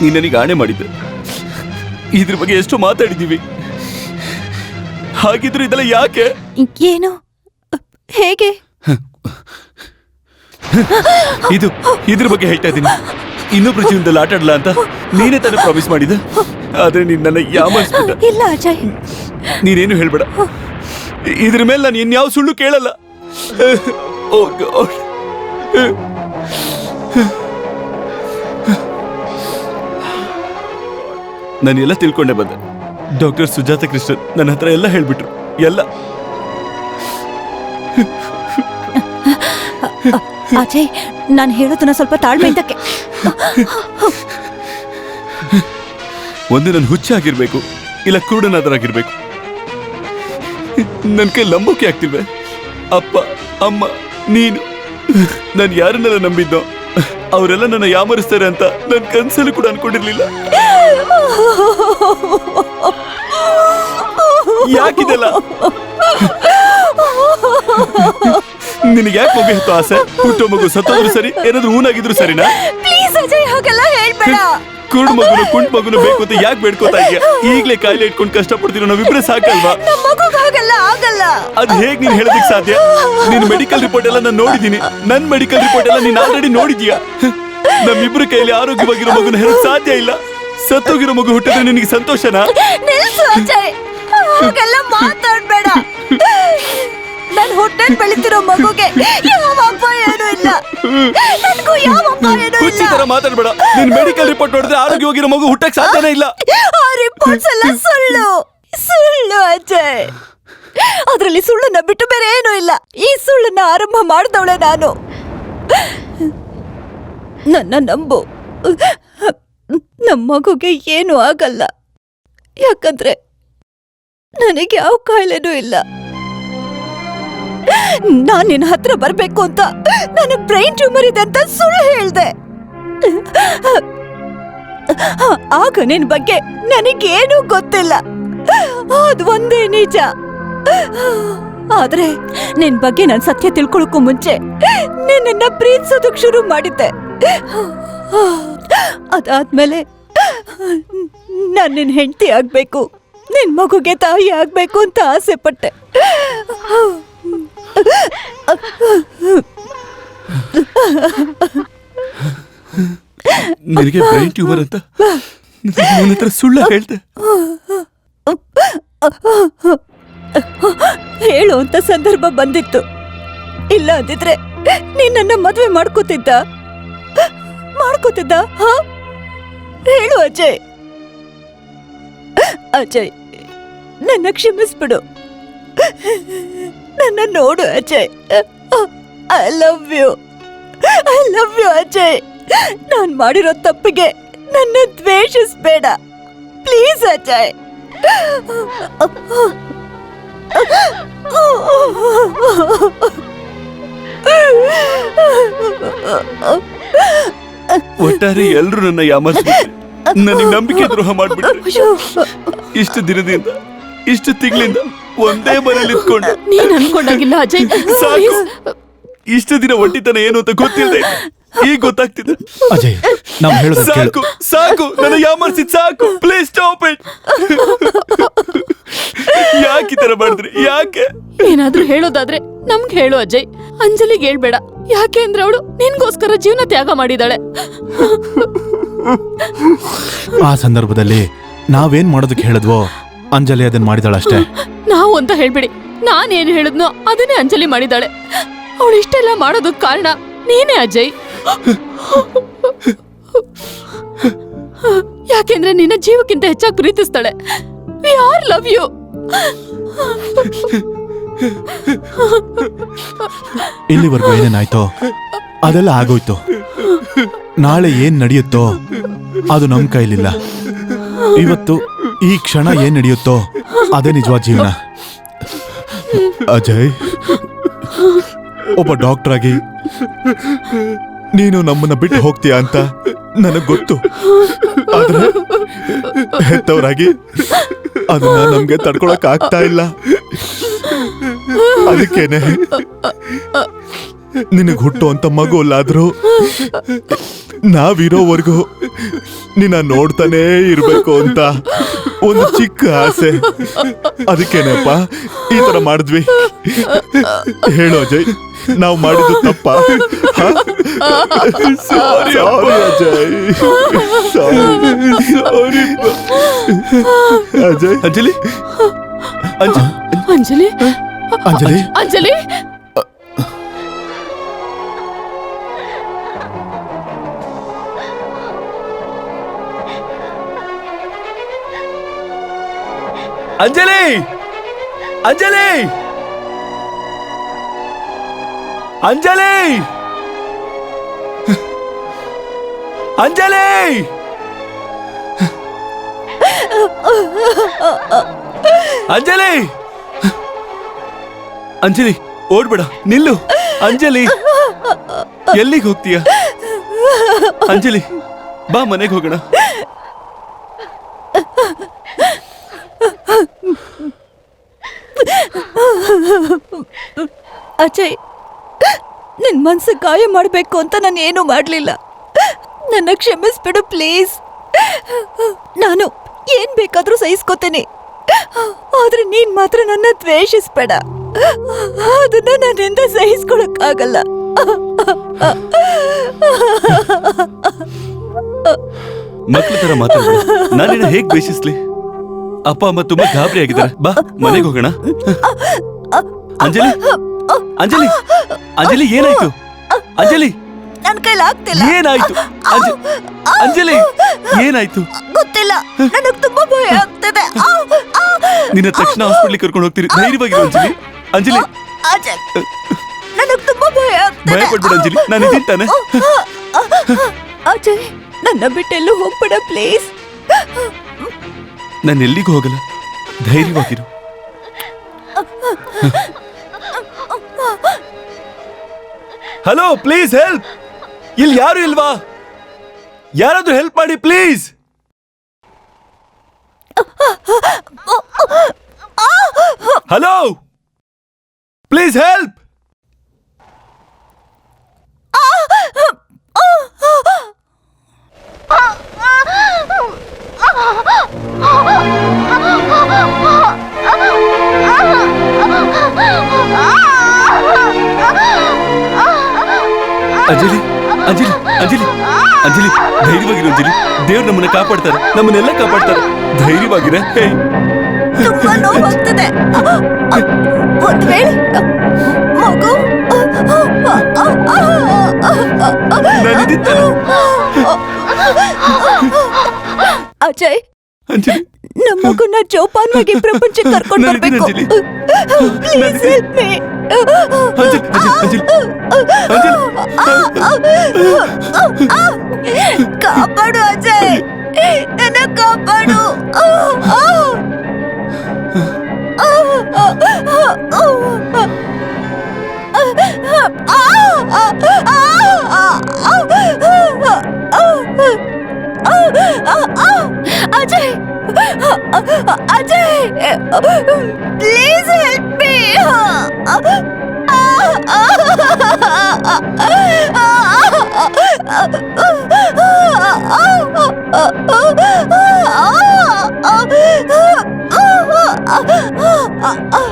ನೀನ್ ನನಗೆ ಆಣೆ ಮಾಡಿದ್ದೆ. ಇದ್ರ ಬಗ್ಗೆ ಎಷ್ಟು ಮಾತಾಡಿದೀವಿ ಹಾಗಿದ್ರು ಇದೆಲ್ಲ ಯಾಕೆ? ಏನು? ಹೇಗೆ? ಇದು ಇದ್ರ ಬಗ್ಗೆ ಹೇಳ್ತಾ ಇದ್ದೀನಿ. ಇನ್ನೊಬ್ರು ಜೀವನದಲ್ಲಿ ಆಟ ಆಡಲ್ಲ ಅಂತ ನೀನೇ ತಾನೇ ಪ್ರಾಮಿಸ್ ಮಾಡಿದ ಆದ್ರೆ ನೀನ್ ನನ್ನ ಯಾವ ಇಲ್ಲ ಅಜಯ್. ನೀನೇನು ಹೇಳ್ಬೇಡ. ಇದ್ರ ಮೇಲೆ ನಾನು ಇನ್ಯಾವ ಸುಳ್ಳು ಕೇಳಲ್ಲ. ಓ ಗಾಡ್ ನಾನು ಎಲ್ಲ ತಿಳ್ಕೊಂಡೆ ಬಂದೆ. ಡಾಕ್ಟರ್ ಸುಜಾತ ಕೃಷ್ಣನ್ ನನ್ನ ಹತ್ರ ಎಲ್ಲ ಹೇಳ್ಬಿಟ್ರು. ಎಲ್ಲ. ಅಜಯ್ ನಾನು ಹೇಳೋದನ್ನ ಸ್ವಲ್ಪ ತಾಳ್ಮೆ ಕೇ- ಒಂದು ನನ್ನ ಹುಚ್ಚಾಗಿರ್ಬೇಕು ಇಲ್ಲ ಕುರುಡನಾದರಾಗಿರ್ಬೇಕು. ನನ್ನ ಕೈ ಲಂಬೋಕೆ ಆಗ್ತಿಲ್ವೇ? ಅಪ್ಪ ಅಮ್ಮ ನೀನು. ನಾನು ಯಾರನ್ನೆಲ್ಲ ನಂಬಿದ್ದೋ ಅವರೆಲ್ಲ ನನ್ನ ಯಾಮರಿಸ್ತಾರೆ ಅಂತ ನನ್ನ ಕನಸಲ್ಲೂ ಕೂಡ ಅನ್ಕೊಂಡಿರ್ಲಿಲ್ಲ. ಯಾಕಿದೆಲ್ಲ? ನಿನಗೆ ಯಾಕೆ ಮಗು ಹೆತ್ತೋ ಆಸೆ? ಹುಟ್ಟೋ ಮಗು ಸತ್ತೋದ್ರು ಸರಿ ಏನಾದ್ರೂ ಊನಾಗಿದ್ರು ಸರಿನಾ? ಪ್ಲೀಸ್ ಅಜಯ್ ಹಾಗೆಲ್ಲ ಹೇಳ್ಬೇಡ. ಕುರುಡ್ ಮಗುನು ಕುಂಟ್ ಮಗುನು ಬೇಕು ಅಂತ ಯಾಕೆ ಬೇಡ್ಕೋತಾ ಇದೀಯ? ಈಗ್ಲೇ ಕಾಯಿಲೆ ಇಟ್ಕೊಂಡು ಕಷ್ಟಪಡ್ತಿರೋ ನಾವಿಬ್ರೆ ಸಾಕಲ್ವಾ? ಮಗುಗ್ ಹಾಗೆಲ್ಲ ಆಗಲ್ಲ. ಅದ್ ಹೇಗ್ ನೀನ್ ಹೇಳೋದಕ್ ಸಾಧ್ಯ? ನೀನ್ ಮೆಡಿಕಲ್ ರಿಪೋರ್ಟ್ ಎಲ್ಲ ನಾನು ನೋಡಿದೀನಿ. ನನ್ ಮೆಡಿಕಲ್ ರಿಪೋರ್ಟ್ ಎಲ್ಲ ನೀನ್ ಆಲ್ರೆಡಿ ನೋಡಿದ್ಯಾ? ನಮ್ಮಿಬ್ರ ಕೈಯಲ್ಲಿ ಆರೋಗ್ಯವಾಗಿರೋ ಮಗುನ ಹೇಳಕ್ ಸಾಧ್ಯ ಇಲ್ಲ. ಸತ್ತೋಗಿರೋ ಮಗು ಹುಟ್ಟಿದ್ರೆ ನಿನಗೆ ಸಂತೋಷನಾ? ನಿಲ್ಸು ಅಜಯ್ ಹಾಗೆಲ್ಲ ಮಾತಾಡ್ಬೇಡ. ನನ್ ಹೊಟ್ಟೆಲ್ ಬೆಳಿತಿರೋ ಮಗುಗೆ ಯಾವ ಅಪ್ಪ ಏನೂ ಇಲ್ಲ. ನನಗೂ ಯಾವ ಅಪ್ಪ ಏನೂ ಹುಚ್ಚಿ ಇಲ್ಲ ತರ ಮಾತಾಡ್ಬೇಡ. ನಿನ್ ಮೆಡಿಕಲ್ ರಿಪೋರ್ಟ್ ನೋಡಿದ್ರೆ ಆರೋಗ್ಯವಾಗಿರೋ ಮಗು ಹುಟ್ಟಕ್ ಸಾಧ್ಯನೇ ಇಲ್ಲ. ಆ ರಿಪೋರ್ಟ್ಸ್ ಎಲ್ಲ ಸುಳ್ಳು. ಸುಳ್ಳು ಅಜಯ್ ಅದರಲ್ಲಿ ಸುಳ್ಳನ್ನ ಬಿಟ್ಟು ಬೇರೆ ಏನೂ ಇಲ್ಲ. ಈ ಸುಳ್ಳನ್ನ ಆರಂಭ ಮಾಡಿದವಳೆ ನಾನು. ನನ್ನ ನಂಬು. ನಮ್ಮ ಮಗುಗೆ ಏನೂ ಆಗಲ್ಲ. ಯಾಕಂದ್ರೆ ನನಗೆ ಯಾವ ಕಾಯಿಲೆನೂ ಇಲ್ಲ. ನಾನ್ ನಿನ್ನ ಹತ್ರ ಬರ್ಬೇಕು ಅಂತ ನನಗೆ ಬ್ರೈನ್ ಟ್ಯೂಮರ್ ಇದೆ ಅಂತ ಸುಳ್ಳು ಹೇಳ್ದೆ. ಆಗ ನಿನ್ ಬಗ್ಗೆ ನನಗೇನೂ ಗೊತ್ತಿಲ್ಲ. ಅದು ಒಂದೇ ನಿಜ. ಆದ್ರೆ ನಿನ್ ಬಗ್ಗೆ ನಾನ್ ಸತ್ಯ ತಿಳ್ಕೊಳಕ್ಕೂ ಮುಂಚೆ ನಿನ್ನ ಪ್ರೀತಿಸೋದಕ್ ಶುರು ಮಾಡಿದ್ದೆ. ಅದಾದ್ಮೇಲೆ ನಾನು ನಿನ್ನ ಹೆಂಡತಿ ಆಗಬೇಕು ನಿನ್ನ ಮಗುಗೆ ತಾಯಿ ಆಗಬೇಕು ಅಂತ ಆಸೆ ಪಟ್ಟೆ. ನಿನಗೆ ಬ್ರೈನ್ ಟ್ಯೂಮರ್ ಅಂತ? ನನ್ನ ಹತ್ರ ಸುಳ್ಳು ಹೇಳ್ದೆ. ಹೇಳುವಂತ ಸಂದರ್ಭ ಬಂದಿತ್ತು. ಇಲ್ಲ ಅಂದಿದ್ರೆ ನೀನ್ ನನ್ನ ಮದುವೆ ಮಾಡ್ಕೋತಿದ್ದ ಮಾಡ್ಕೋತಿದ್ದ, ಹಾ? ಹೇಳು ಅಜಯ್. ಅಜಯ್, ನನ್ನ ಕ್ಷಮಿಸ್ಬಿಡು. ನನ್ನ ನೋಡು Ajay. I love you I love you Ajay. ನಾನು ಮಾಡಿರೋ ತಪ್ಪಿಗೆ ನನ್ನ ದ್ವೇಷಿಸ್ಬೇಡ. ಪ್ಲೀಸ್ ಅಜಯ್. ಒಟ್ಟಾರೆ ಎಲ್ರು ನನ್ನ ಯಾಮರ್ಸ್ಬಿಟ್ರು. ನನಗೆ ನಂಬಿಕೆ ದ್ರೋಹ ಮಾಡ್ಬಿಟ್ರು. ಇಷ್ಟು ದಿನದಿಂದ ಇಷ್ಟು ತಿಂಗಳಿಂದ ಒಂದೇ ಮನೇಲಿ ಇದ್ಕೊಂಡು. ನೀನ್ ಅನ್ಕೊಂಡಾಗಿಲ್ಲ ಅಜಯ್. ಸಾಕು. ಇಷ್ಟು ದಿನ ಒಟ್ಟಿತನ ಏನು ಅಂತ ಗೊತ್ತಿಲ್ಲದೆ ಈಗ ಗೊತ್ತಾಗ್ತಿದೆ. ಅಜಯ್ ನಾವು ಹೇಳೋದು ಸಾಕು ಸಾಕು. ನನ್ನ ಯಾಮರ್ಸಿದ್ ಸಾಕು. ಪ್ಲೀಸ್ ಸ್ಟಾಪ್ ಇಟ್ ಯಾಕೆ ಈ ತರ ಮಾಡಿದ್ರಿ? ಯಾಕೆ? ಏನಾದ್ರೂ ಹೇಳೋದಾದ್ರೆ ನಮ್ಗೆ ಹೇಳು ಅಜಯ್. ಅಂಜಲಿಗೆ ಹೇಳ್ಬೇಡ. ಯಾಕೆ ಅಂದ್ರೆ ಅವಳು ನಿನ್ಗೋಸ್ಕರ ಜೀವನ ತ್ಯಾಗ ಮಾಡಿದಾಳೆ ಆ ಸಂದರ್ಭದಲ್ಲಿ ನಾವೇನ್ ಮಾಡೋದಕ್ಕೆ ಹೇಳಿದ್ವೋ ಅಂಜಲಿ ಅದನ್ನ ಮಾಡಿದಾಳಷ್ಟೇ. ನಾವು ಅಂತ ಹೇಳ್ಬೇಡಿ. ನಾನೇನು ಹೇಳಿದ್ನೋ ಅದನ್ನೇ ಅಂಜಲಿ ಮಾಡಿದಾಳೆ ಅವಳು ಇಷ್ಟೆಲ್ಲ ಮಾಡೋದಕ್ ಕಾರಣ ನೀನೇ ಅಜಯ್. ಯಾಕೆಂದ್ರೆ ನಿನ್ನ ಜೀವಕ್ಕಿಂತ ಹೆಚ್ಚಾಗಿ ಪ್ರೀತಿಸ್ತಾಳೆ. ವಿ ಆರ್ ಲವ್ ಯು ಇಲ್ಲಿವರೆಗೂ ಏನೇನಾಯ್ತೋ ಅದೆಲ್ಲ ಆಗೋಯ್ತು. ನಾಳೆ ಏನ್ ನಡೆಯುತ್ತೋ ಅದು ನಮ್ ಕೈಲಿಲ್ಲ. ಇವತ್ತು ಈ ಕ್ಷಣ ಏನ್ ನಡೆಯುತ್ತೋ ಅದೇ ನಿಜವಾದ ಜೀವನ. ಅಜಯ್, ಒಬ್ಬ ಡಾಕ್ಟರ್ ಆಗಿ ನೀನು ನಮ್ಮನ್ನ ಬಿಟ್ಟು ಹೋಗ್ತೀಯ ಅಂತ ನನಗ್ ಗೊತ್ತು. ಆದ್ರೆ ಹೆತ್ತವರಾಗಿ ಅದನ್ನ ನಮ್ಗೆ ತಡ್ಕೊಳಕ್ ಆಗ್ತಾ ಇಲ್ಲ. ಅದಕ್ಕೇನೆ? ನಿನಗ್ ಹುಟ್ಟುವಂತ ಮಗು ಅಲ್ಲಾದ್ರೂ? ನಾವಿರೋವರೆಗೂ ನಿನ್ನ ನೋಡ್ತಾನೇ ಇರ್ಬೇಕು ಅಂತ. ಒಂದು ಚಿಕ್ಕ ಆಸೆ. ಅದಕ್ಕೇನಪ್ಪ? ಈ ತರ ಮಾಡಿದ್ವಿ. ಹೇಳು ಅಜಯ್ ನಾವು ಮಾಡಿದ್ದು ತಪ್ಪ. ಸಾರಿ ಅಜಯ್. ಸಾರಿ ಅಜಯ್? ಅಂಜಲಿ? ಅಂಜ- ಅಂಜಲಿ? ಅಂಜಲಿ? ಅಂಜಲಿ? ಅಂಜಲಿ! ಅಂಜಲಿ! ಅಂಜಲಿ! ಅಂಜಲಿ! ಅಂಜಲಿ! ಅಂಜಲಿ, ಓಡ್ಬೇಡ, ನಿಲ್ಲು. ಅಂಜಲಿ, ಎಲ್ಲಿಗೆ ಹೋಗ್ತೀಯ? ಅಂಜಲಿ, ಬಾ ಮನೆಗೆ ಹೋಗೋಣ. ಅಜಯ್ ನನ್ನ ಮನ್ಸು ಗಾಯ ಮಾಡಬೇಕು ಅಂತ ನಾನು ಏನು ಮಾಡಲಿಲ್ಲ. ನನ್ನ ಕ್ಷಮಿಸ್ಬಿಡು, ಪ್ಲೀಸ್. ನಾನು ಏನ್ ಬೇಕಾದ್ರೂ ಸಹಿಸ್ಕೋತೇನೆ. ಆದ್ರೆ ನೀನ್ ಮಾತ್ರ ನನ್ನ ದ್ವೇಷಿಸ್ಬೇಡ. ಅದನ್ನ ನನ್ನಿಂದ ಸಹಿಸ್ಕೊಳಕ್ಕಾಗಲ್ಲ. ಮಕ್ಕಳ ತರ ಮಾತಾಡ ನಾನಿನ್ನ ಹೇಗ್ ದ್ವೇಷಿಸ್ಲಿ? ಅಪ್ಪ ಅಮ್ಮ ತುಂಬಾ ಗಾಬರಿ ಆಗಿದ್ದಾರೆ. ಬಾ, ಮನೆಗೆ ಹೋಗೋಣ. ಅಂಜಲಿ? ಅಂಜಲಿ? ಅಂಜಲಿ ಏನಾಯ್ತು? ಅಂಜಲಿ? ನನ್ ಕೈಲಿ ಆಗ್ತಿಲ್ಲ. ಏನಾಯ್ತು? ಅಂಜ- ಅಂಜಲಿ ಏನಾಯ್ತು? ಗೊತ್ತಿಲ್ಲ. ನನಗ್ ತುಂಬಾ ಭಯ ಆಗ್ತದೆ. ನಿನ್ನ ತಕ್ಷಣ ಹಾಸ್ಪಿಟ್ಲಿಗೆ ಕರ್ಕೊಂಡು ಹೋಗ್ತೀರಿ. ಧೈರ್ಯವಾಗಿರು ಅಂಜಲಿ. ಅಂಜಲಿ. ನನಗೆ ತುಂಬಾ ಭಯ ಭಯ ಪಡ್ಬೇಡ ಅಂಜಲಿ. ನಾನು ಇದ್ದೀನಿ ತಾನೆ. ಅಜಯ್ ನನ್ನ ಬಿಟ್ಟೆಲ್ಲೂ ಹೋಗ್ಬೇಡ ಪ್ಲೀಸ್. ನಾನು ಎಲ್ಲಿಗೂ ಹೋಗಲ್ಲ. ಧೈರ್ಯವಾಗಿರು. ಹಲೋ ಪ್ಲೀಸ್ ಹೆಲ್ಪ್ ಇಲ್ಲಿ ಯಾರು ಇಲ್ವಾ? ಯಾರಾದ್ರೂ ಹೆಲ್ಪ್ ಮಾಡಿ please hello please help Anjali Anjali Anjali Anjali ಧೈರ್ಯವಾಗಿರು Anjali. ದೇವ್ರು ನಮ್ಮನ್ನ ಕಾಪಾಡ್ತಾರೆ ನಮ್ಮನ್ನೆಲ್ಲ ಕಾಪಾಡ್ತಾರೆ. ಧೈರ್ಯವಾಗಿರ ಹೇ. ತುಂಬಾ ನೋವಾಗ್ತದೆ. ಒಂದ್ ವೇಳೆ ಮಗು ನಾನಿದ್ದೀನಿ. ತಾನೆ. ಅಜಯ್ ಅಂಜಲಿ. ನಮ್ಮ ಮಗುನ ಜೋಪಾನವಾಗಿ ಪ್ರಪಂಚಕ್ಕೆ ಕರ್ಕೊಂಡು ನಾನಿದ್ದೀನಿ ಬರ್ಬೇಕು. Please help me 안젤, 안젤, 안젤, 안젤. కాపాడు అజయ్ నన్ను కాపాడు అజయ్ అజయ్ ప్లీజ్ హెల్ప్ ಅಂಜಲಿ ಅಂಜಲಿ ಅಂಜಲಿ ಅಂಜಲಿ ಕಾಪಾಡು ಅಜಯ್ ನನ್ನ ಕಾಪಾಡು Ajay Ajay please help me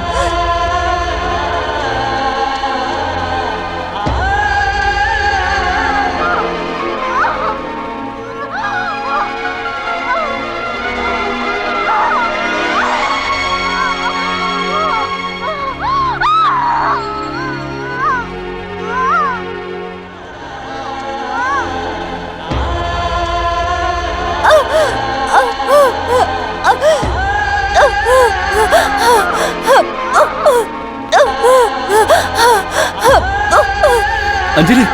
Anjali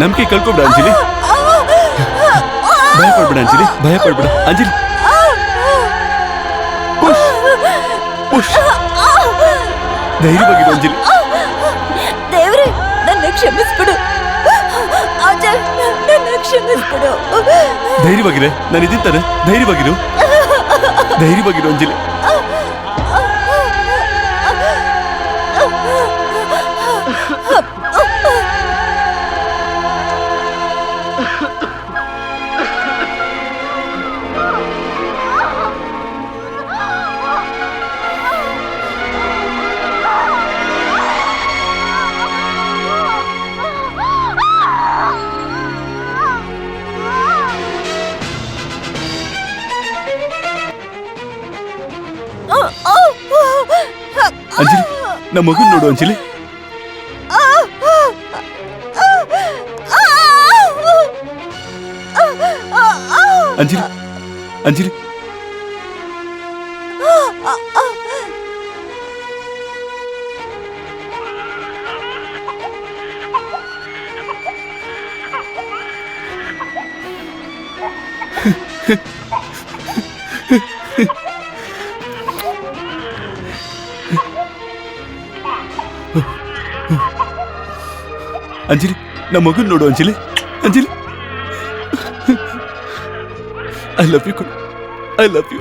ನಂಬಿಕೆ ಕಳ್ಕೊಬೇಡ ಅಂಜಲಿ. ಭಯ ಪಡ್ಬೇಡ ಅಂಜಲಿ. ಭಯ ಪಡ್ಬೇಡ ಅಂಜಲಿ ಧೈರ್ಯವಾಗಿರು ಅಂಜಲಿ. ದೇವ್ರೆ ನನ್ನ ಕ್ಷಮಿಸ್ಬಿಡು. ಅಜಯ್ ನನ್ನ ಕ್ಷಮಿಸ್ಬಿಡು. ಧೈರ್ಯವಾಗಿರೆ ನಾನು ಇದ್ದೀನಿ ತಾನೆ. ಧೈರ್ಯವಾಗಿರು. ಧೈರ್ಯವಾಗಿರು ಅಂಜಲಿ. ಅಂಜಲಿ ನಮ್ಮ ಮಗನ್ ನೋಡು ಅಂಜಲಿ ಅಂಜಲಿ ನಮ್ಮ ಮಗನ್ ನೋಡು Anjali Anjali I love you I love you